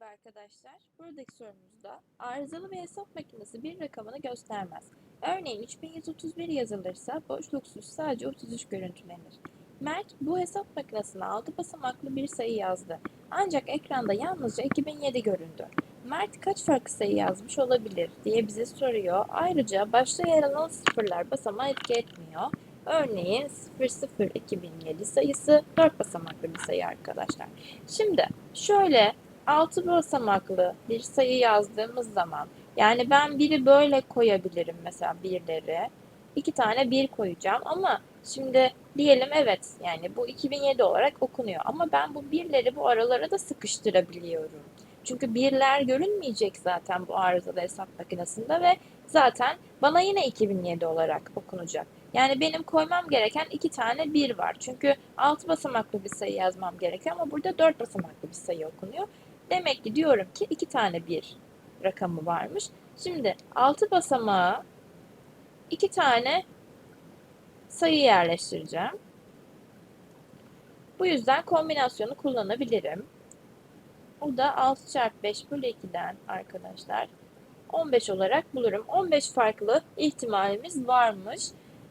Merhaba arkadaşlar. Buradaki sorumuzda arızalı bir hesap makinesi bir rakamını göstermez. Örneğin 3131 yazılırsa boşluksuz sadece 33 görüntülenir. Mert bu hesap makinesine 6 basamaklı bir sayı yazdı. Ancak ekranda yalnızca 2007 göründü. Mert kaç farklı sayı yazmış olabilir diye bize soruyor. Ayrıca başta yer alan sıfırlar basamağa etki etmiyor. Örneğin 002007 sayısı 4 basamaklı bir sayı arkadaşlar. Şimdi şöyle 6 basamaklı bir sayı yazdığımız zaman yani ben biri böyle koyabilirim mesela birleri. iki tane bir koyacağım ama şimdi diyelim evet yani bu 2007 olarak okunuyor ama ben bu birleri bu aralara da sıkıştırabiliyorum. Çünkü birler görünmeyecek zaten bu arızalı hesap makinesinde ve zaten bana yine 2007 olarak okunacak. Yani benim koymam gereken iki tane bir var. Çünkü 6 basamaklı bir sayı yazmam gerekiyor ama burada 4 basamaklı bir sayı okunuyor. Demek ki diyorum ki iki tane bir rakamı varmış. Şimdi 6 basamağa iki tane sayı yerleştireceğim. Bu yüzden kombinasyonu kullanabilirim. O da 6 çarpı 5 bölü 2'den arkadaşlar 15 olarak bulurum. 15 farklı ihtimalimiz varmış.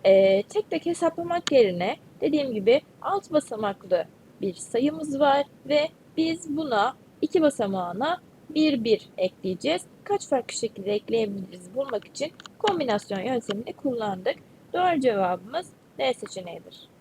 Ee, tek tek hesaplamak yerine dediğim gibi alt basamaklı bir sayımız var ve biz buna iki basamağına 1 1 ekleyeceğiz. Kaç farklı şekilde ekleyebiliriz bulmak için kombinasyon yöntemini kullandık. Doğru cevabımız D seçeneğidir.